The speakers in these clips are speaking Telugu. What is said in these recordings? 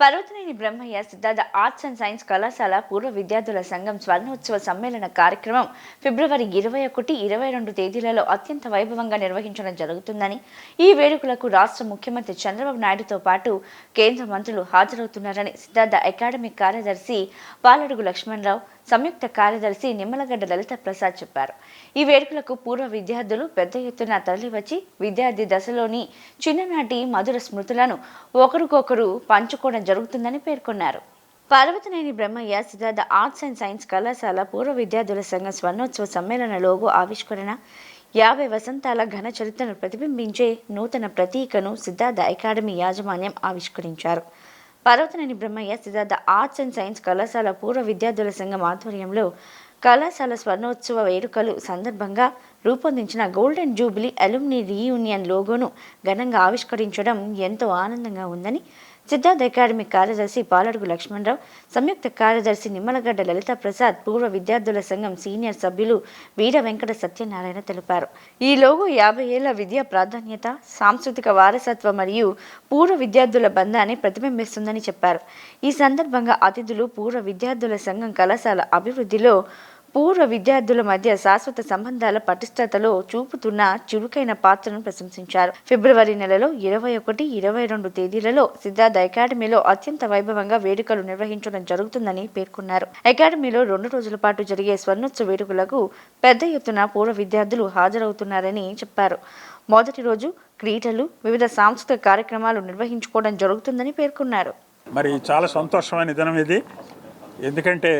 Parvathaneni Brahmayya Siddhartha arts and science కళాశాల పూర్వ విద్యార్థుల సంఘం స్వర్ణోత్సవ సమ్మేళన కార్యక్రమం ఫిబ్రవరి ఇరవై ఒకటి ఇరవై రెండు తేదీలలో అత్యంత వైభవంగా నిర్వహించడం జరుగుతుందని ఈ వేడుకలకు రాష్ట్ర ముఖ్యమంత్రి చంద్రబాబు నాయుడుతో పాటు కేంద్ర మంత్రులు హాజరవుతున్నారని సిద్ధార్థ అకాడమిక్ కార్యదర్శి పాలడుగు లక్ష్మణరావు సంయుక్త కార్యదర్శి నిమ్మలగడ్డ లలిత ప్రసాద్ చెప్పారు. ఈ వేడుకలకు పూర్వ విద్యార్థులు పెద్ద ఎత్తున తరలివచ్చి విద్యార్థి దశలోని చిన్ననాటి మధుర స్మృతులను ఒకరికొకరు పంచుకోవడం జరుగుతుందని పేర్కొన్నారు. Parvathaneni Brahmayya Siddhartha arts and science కళాశాల పూర్వ విద్యార్థుల సంఘం స్వర్ణోత్సవ సమ్మేళన లోగో ఆవిష్కరణ యాభై వసంతాల ఘన చరిత్రను ప్రతిబింబించే నూతన ప్రతీకను సిద్ధార్థ అకాడమీ యాజమాన్యం ఆవిష్కరించారు. Parvathaneni Brahmayya Siddhartha arts and science కళాశాల పూర్వ విద్యార్థుల సంఘం ఆధ్వర్యంలో కళాశాల స్వర్ణోత్సవ వేడుకలు సందర్భంగా రూపొందించిన గోల్డెన్ జూబిలీ అలుమ్ని రీయూనియన్ లోగోను ఘనంగా ఆవిష్కరించడం ఎంతో ఆనందంగా ఉందని సిద్ధార్థ అకాడమీ కార్యదర్శి పాలడుగు లక్ష్మణరావు సంయుక్త కార్యదర్శి నిమ్మలగడ్డ లలిత ప్రసాద్ పూర్వ విద్యార్థుల సంఘం సీనియర్ సభ్యులు వీర వెంకట సత్యనారాయణ తెలిపారు. ఈ లోగో యాభై ఏళ్ళ విద్యా ప్రాధాన్యత సాంస్కృతిక వారసత్వం మరియు పూర్వ విద్యార్థుల బంధాన్ని ప్రతిబింబిస్తుందని చెప్పారు. ఈ సందర్భంగా అతిథులు పూర్వ విద్యార్థుల సంఘం కళాశాల అభివృద్ధిలో పూర్వ విద్యార్థుల మధ్య శాశ్వత సంబంధాల పటిష్టతలో చూపుతున్న చురుకైన పాత్రను ప్రశంసించారు. ఫిబ్రవరి నెలలో ఇరవై ఒకటి ఇరవై రెండు తేదీలలో సిద్ధార్థ అకాడమీలో అత్యంత వైభవంగా వేడుకలు నిర్వహించడం జరుగుతుందని పేర్కొన్నారు. అకాడమీలో రెండు రోజుల పాటు జరిగే స్వర్ణోత్సవ వేడుకలకు పెద్ద ఎత్తున పూర్వ విద్యార్థులు హాజరవుతున్నారని చెప్పారు. మొదటి రోజు క్రీడలు వివిధ సాంస్కృతిక కార్యక్రమాలు నిర్వహించుకోవడం జరుగుతుందని పేర్కొన్నారు. మరి చాలా సంతోషమైన దినం ఇది. ఎందుకంటే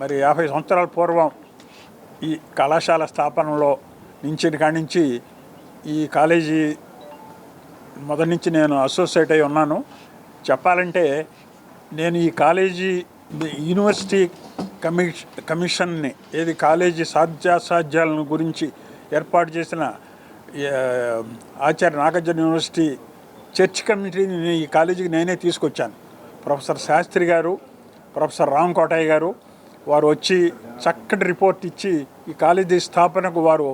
మరి యాభై సంవత్సరాల పూర్వం ఈ కళాశాల స్థాపనలో నుంచి కానించి నుంచి ఈ కాలేజీ మొదటి నుంచి నేను అసోసియేట్ అయి ఉన్నాను. చెప్పాలంటే నేను ఈ కాలేజీ యూనివర్సిటీ కమిష్ కమిషన్ని ఏది కాలేజీ సాధ్యాసాధ్యాలను గురించి ఏర్పాటు చేసిన ఆచార్య నాగార్జున యూనివర్సిటీ చర్చ్ కమిటీని ఈ కాలేజీకి నేనే తీసుకొచ్చాను. ప్రొఫెసర్ శాస్త్రి గారు ప్రొఫెసర్ రామ్ కోటయ్య గారు వారు వచ్చి చక్కటి రిపోర్ట్ ఇచ్చి ఈ కాలేజీ స్థాపనకు వారు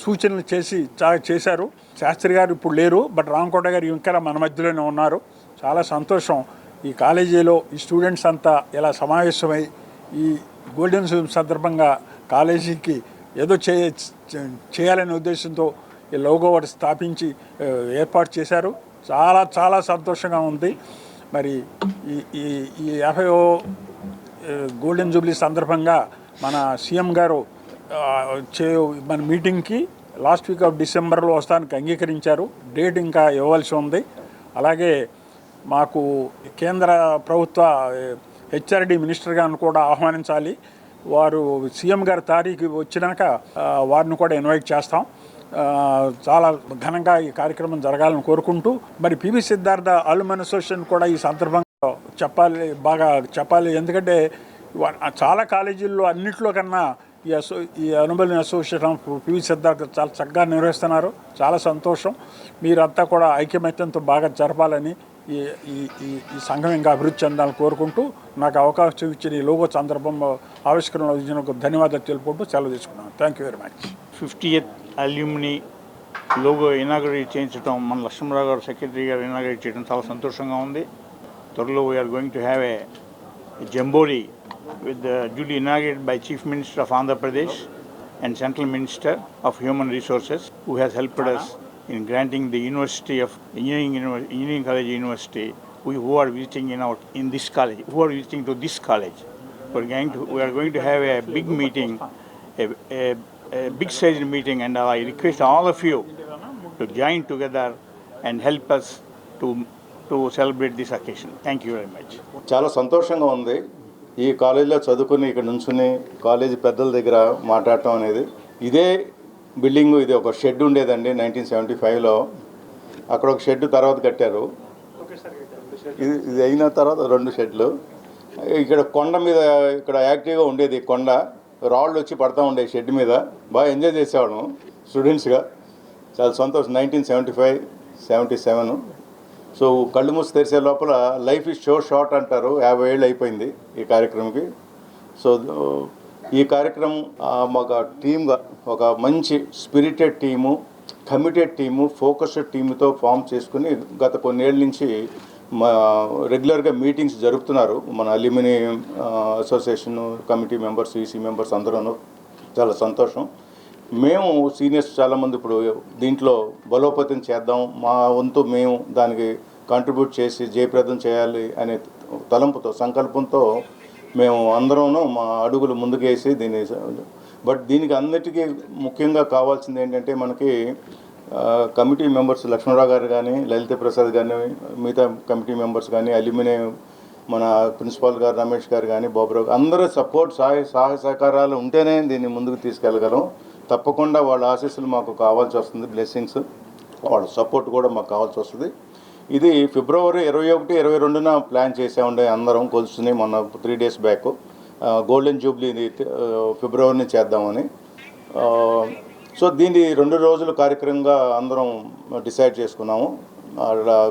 సూచనలు చేసి చేశారు. శాస్త్రి గారు ఇప్పుడు లేరు బట్ రామకోట గారు ఇంకా మన మధ్యలోనే ఉన్నారు. చాలా సంతోషం. ఈ కాలేజీలో ఈ స్టూడెంట్స్ అంతా ఇలా సమావేశమై ఈ గోల్డెన్ జూబిలీ సందర్భంగా కాలేజీకి ఏదో చే చేయాలనే ఉద్దేశంతో ఈ లోగో ఒకటి స్థాపించి ఏర్పాటు చేశారు. చాలా చాలా సంతోషంగా ఉంది. మరి ఈ ఈ ఈ యాభై గోల్డెన్ జూబ్లీ సందర్భంగా మన సీఎం గారు చే మన మీటింగ్కి లాస్ట్ వీక్ ఆఫ్ డిసెంబర్లో వస్తానికి అంగీకరించారు. డేట్ ఇంకా ఇవ్వాల్సి ఉంది. అలాగే మాకు కేంద్ర ప్రభుత్వ హెచ్ఆర్డి మినిస్టర్ గారిని కూడా ఆహ్వానించాలి. వారు సీఎం గారి తారీఖు వచ్చినాక వారిని కూడా ఇన్వైట్ చేస్తాం. చాలా ఘనంగా ఈ కార్యక్రమం జరగాలని కోరుకుంటూ మరి పివి సిద్ధార్థ అలుమన్ అసోసియేషన్ కూడా ఈ సందర్భంగా చెప్పాలి బాగా చెప్పాలి. ఎందుకంటే చాలా కాలేజీల్లో అన్నింటిలో కన్నా ఈ అసో ఈ అనుబలి అసోసియేషన్ పివి సిద్ధార్థ చాలా చక్కగా నిర్వహిస్తున్నారు. చాలా సంతోషం. మీరంతా కూడా ఐక్యమత్యంతో బాగా జరపాలని ఈ ఈ ఈ సంఘం ఇంకా అభివృద్ధి చెందాలని కోరుకుంటూ నాకు అవకాశం ఇచ్చిన ఈ లోగో సందర్భంలో ఆవిష్కరణ ఇచ్చినందుకు ధన్యవాదాలు తెలుపుకుంటూ సెలవు తీసుకున్నాను. Thank you very much fifty eighth alumni logo inaugurate చేయించడం మన లక్ష్మణరావు గారు సెక్రటరీ గారు ఇనాగరేట్ చేయడం చాలా సంతోషంగా ఉంది. Torlo, we are going to have a, a jamboree with the duly inaugurated by Chief Minister of Andhra Pradesh and Central Minister of Human Resources, who has helped us in granting the University of Engineering, Engineering College University, we, who are visiting in, our, in this college, who are visiting to this college. We're going to, we are going to have a big meeting, a, a, a big sized meeting, and I request all of you to join together and help us to to celebrate this occasion thank you very much చాలా సంతోషంగా ఉంది. ఈ కాలేజీలో చదువుకుని ఇక్కడ నుంచుని కాలేజీ పెద్దల దగ్గర మాట్లాడటం అనేది. ఇదే బిల్డింగ్ ఇది ఒక షెడ్ ఉండేదండి నైన్టీన్ సెవెంటీ ఫైవ్లో. అక్కడ ఒక షెడ్ తర్వాత కట్టారు. ఇది ఇది అయిన తర్వాత రెండు షెడ్లు. ఇక్కడ కొండ మీద ఇక్కడ యాక్టివ్గా ఉండేది కొండ. రాళ్ళు వచ్చి పడతా ఉండే షెడ్ మీద. బాగా ఎంజాయ్ చేసేవాళ్ళం స్టూడెంట్స్గా. చాలా సంతోషం. Nineteen seventy five seventy seven. So కళ్ళు మూసి తెరిసే లోపల లైఫ్ ఇస్ షో షార్ట్ అంటారు. యాభై ఏళ్ళు అయిపోయింది ఈ కార్యక్రమంకి. సో ఈ కార్యక్రమం ఒక టీమ్గా ఒక మంచి spirited team committed team focused టీముతో form చేసుకుని గత కొన్నేళ్ళ నుంచి మా రెగ్యులర్గా మీటింగ్స్ జరుపుతున్నారు. మన alumni association committee members EC members అందరూ చాలా సంతోషం. మేము సీనియర్స్ చాలామంది ఇప్పుడు దీంట్లో బలోపేతం చేద్దాం మా వంతు మేము దానికి కాంట్రిబ్యూట్ చేసి జయప్రదం చేయాలి అనే తలంపుతో సంకల్పంతో మేము అందరం మా అడుగులు ముందుకేసి దీన్ని బట్ దీనికి అన్నిటికీ ముఖ్యంగా కావాల్సింది ఏంటంటే మనకి కమిటీ మెంబర్స్ లక్ష్మణరావు గారు కానీ లలిత ప్రసాద్ కానీ మిగతా కమిటీ మెంబర్స్ కానీ అల్యూమినియం మన ప్రిన్సిపాల్ గారు రమేష్ గారు కానీ బాబురావు అందరూ సపోర్ట్ సహాయ సహాయ సహకారాలు ఉంటేనే దీన్ని ముందుకు తీసుకెళ్ళగలం. తప్పకుండా వాళ్ళ ఆశీస్సులు మాకు కావాల్సి వస్తుంది బ్లెస్సింగ్స్ వాళ్ళ సపోర్ట్ కూడా మాకు కావాల్సి వస్తుంది. ఇది ఫిబ్రవరి ఇరవై ఒకటి ఇరవై రెండున ప్లాన్ చేసామండి అందరం కొలుసుని మొన్న three days back golden jubilee ఫిబ్రవరిని చేద్దామని. సో దీన్ని రెండు రోజుల కార్యక్రమంగా అందరం డిసైడ్ చేసుకున్నాము.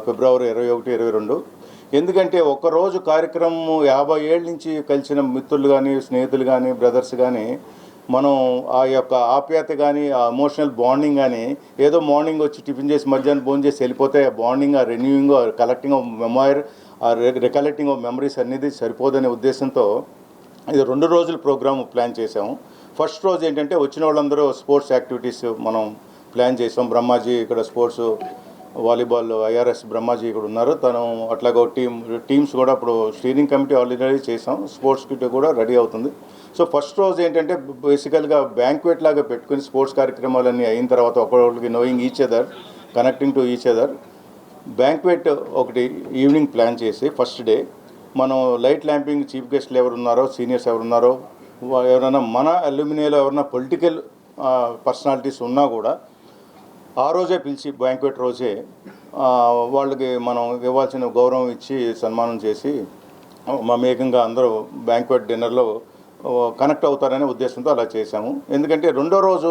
ఫిబ్రవరి ఇరవై ఒకటి ఇరవై రెండు. ఎందుకంటే ఒక్కరోజు కార్యక్రమం యాభై ఏళ్ళ నుంచి కలిసిన మిత్రులు కానీ స్నేహితులు కానీ బ్రదర్స్ కానీ మనం ఆ యొక్క ఆప్యాయత కానీ ఆ ఎమోషనల్ బాండింగ్ కానీ ఏదో మార్నింగ్ వచ్చి టిఫిన్ చేసి మధ్యాహ్నం భోజనం చేసి వెళ్ళిపోతే ఆ bonding uh renewing uh collecting of memoir uh recollecting of memories అనేది సరిపోదనే ఉద్దేశంతో ఇది రెండు రోజుల ప్రోగ్రామ్ ప్లాన్ చేసాము ఫస్ట్ రోజు ఏంటంటే వచ్చిన వాళ్ళందరూ స్పోర్ట్స్ యాక్టివిటీస్ మనం ప్లాన్ చేసాం బ్రహ్మాజీ ఇక్కడ స్పోర్ట్స్ వాలీబాల్ ఐఆర్ఎస్ బ్రహ్మాజీ ఇక్కడ ఉన్నారు. తను అట్లాగో టీమ్ టీమ్స్ కూడా ఇప్పుడు స్టీరింగ్ కమిటీ ఆల్రెడీ చేసాం స్పోర్ట్స్ కిట్ కూడా రెడీ అవుతుంది. సో ఫస్ట్ రోజు ఏంటంటే బేసికల్గా బ్యాంక్వెట్ లాగా పెట్టుకుని స్పోర్ట్స్ కార్యక్రమాలన్నీ అయిన తర్వాత ఒకరికి knowing each other connecting to each other. Banquet ఒకటి ఈవినింగ్ ప్లాన్ చేసి ఫస్ట్ డే మనం లైట్ ల్యాంపింగ్ చీఫ్ గెస్ట్లు ఎవరు ఉన్నారో సీనియర్స్ ఎవరు ఉన్నారో ఎవరైనా మన అల్యూమినియాలో ఎవరైనా పొలిటికల్ పర్సనాలిటీస్ ఉన్నా కూడా ఆ రోజే పిలిచి బ్యాంక్వెట్ రోజే వాళ్ళకి మనం ఇవ్వాల్సిన గౌరవం ఇచ్చి సన్మానం చేసి మమేకంగా అందరూ బ్యాంక్వెట్ డిన్నర్లో కనెక్ట్ అవుతారనే ఉద్దేశంతో అలా చేశాము. ఎందుకంటే రెండో రోజు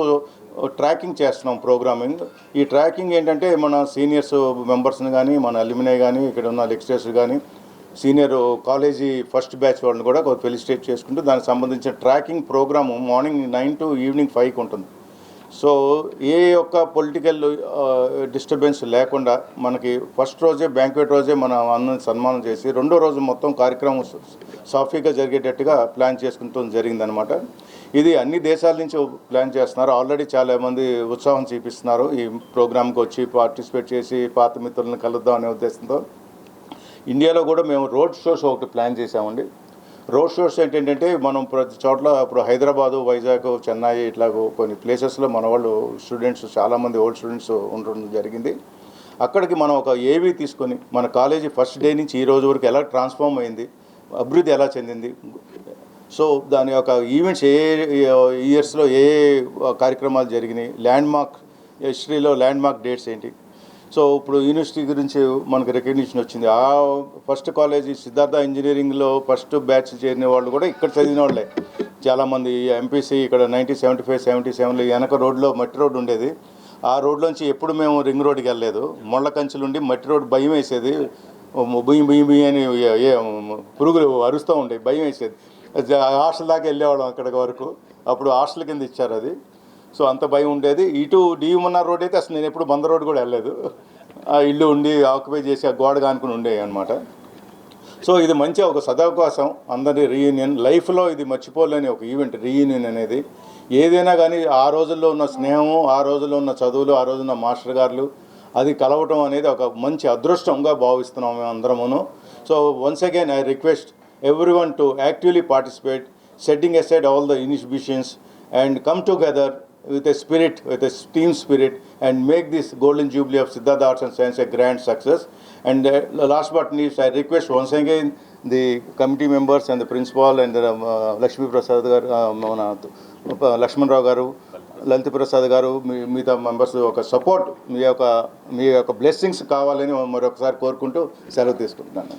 ట్రాకింగ్ చేస్తున్నాం ప్రోగ్రామింగ్. ఈ ట్రాకింగ్ ఏంటంటే మన సీనియర్స్ మెంబర్స్ని కానీ మన అల్యూమినే కానీ ఇక్కడ ఉన్న లెక్చరర్స్ కానీ సీనియర్ కాలేజీ ఫస్ట్ బ్యాచ్ వాళ్ళని కూడా ఫెలిసిటేట్ చేసుకుంటూ దానికి సంబంధించిన trekking programme morning nine to evening ఫైవ్కి ఉంటుంది. సో ఏ ఒక్క పొలిటికల్ డిస్టర్బెన్స్ లేకుండా మనకి ఫస్ట్ రోజే బ్యాంక్వెట్ రోజే మన అందరిని సన్మానం చేసి రెండో రోజు మొత్తం కార్యక్రమం సాఫీగా జరిగేటట్టుగా ప్లాన్ చేసుకుంటూ జరిగిందనమాట ఇది అన్ని దేశాల నుంచి ప్లాన్ చేస్తున్నారు. ఆల్రెడీ చాలామంది ఉత్సాహం చూపిస్తున్నారు. ఈ ప్రోగ్రామ్కి వచ్చి పార్టిసిపేట్ చేసి పాత మిత్రులను కలుద్దాం అనే ఉద్దేశంతో. ఇండియాలో కూడా మేము రోడ్ షోస్ ఒకటి ప్లాన్ చేసామండి రోడ్ షోస్ ఏంటంటే మనం ప్రతి చోట్ల ఇప్పుడు హైదరాబాదు వైజాగ్ చెన్నై ఇట్లా కొన్ని ప్లేసెస్లో మన వాళ్ళు స్టూడెంట్స్ చాలామంది ఓల్డ్ స్టూడెంట్స్ ఉండడం జరిగింది. అక్కడికి మనం ఒక ఏవీ తీసుకొని మన కాలేజీ ఫస్ట్ డే నుంచి ఈ రోజు వరకు ఎలా ట్రాన్స్ఫార్మ్ అయింది అభివృద్ధి ఎలా చెందింది సో దాని యొక్క ఈవెంట్స్ ఏ ఇయర్స్లో ఏ కార్యక్రమాలు జరిగినాయి ల్యాండ్ మార్క్ హిస్టరీలో ల్యాండ్ మార్క్ డేట్స్ ఏంటి సో ఇప్పుడు యూనివర్సిటీ గురించి మనకు రికగ్నిషన్ వచ్చింది. ఆ ఫస్ట్ కాలేజీ సిద్ధార్థ ఇంజనీరింగ్లో ఫస్ట్ బ్యాచ్ చేరిన వాళ్ళు కూడా ఇక్కడ చదివిన వాళ్ళే. చాలామంది ఎంపీసీ ఇక్కడ నైన్టీన్ సెవెంటీ ఫైవ్ సెవెంటీ సెవెన్లో వెనక రోడ్లో మట్టి రోడ్డు ఉండేది. ఆ రోడ్లోంచి ఎప్పుడు మేము రింగ్ రోడ్కి వెళ్ళలేదు. మొళ్ళ కంచెలుండి మట్టి రోడ్డు భయం వేసేది. బుయ్యి బుయ్యి బుయ్యి అని పురుగులు అరుస్తూ ఉండేవి. భయం వేసేది. హాస్టల్ దాకా వెళ్ళేవాళ్ళం అక్కడికి వరకు. అప్పుడు హాస్టల్ కింద ఇచ్చారు అది. సో అంత భయం ఉండేది. ఇటు డిఎంఎన్ఆర్ రోడ్ అయితే అసలు నేను ఎప్పుడు బంద రోడ్ కూడా వెళ్ళలేదు. ఆ ఇల్లు ఉండి ఆక్యుపై చేసి ఆ గోడ కానుకుని ఉండేవి అనమాట సో ఇది మంచి ఒక సదవకాశం. అందరి రీయూనియన్ లైఫ్లో ఇది మర్చిపోలేని ఒక ఈవెంట్ రీయూనియన్ అనేది. ఏదైనా కానీ ఆ రోజుల్లో ఉన్న స్నేహము ఆ రోజుల్లో ఉన్న చదువులు ఆ రోజున్న మాస్టర్ గారులు అది కలవటం అనేది ఒక మంచి అదృష్టంగా భావిస్తున్నాం మేము అందరమును. So once again I request everyone to actively participate setting aside all the inhibitions and come together with a spirit with a team spirit and make this golden jubilee of Siddhartha arts and science a grand success and last but knees I request once again the committee members and the principal and Lakshmi Prasad garu మన లక్ష్మణ్ రావు గారు లలిత ప్రసాద్ గారు మీ మిగతా మెంబర్స్ ఒక సపోర్ట్ మీ యొక్క మీ యొక్క బ్లెస్సింగ్స్ కావాలని మరొకసారి కోరుకుంటూ సెలవు తీసుకుంటున్నాను.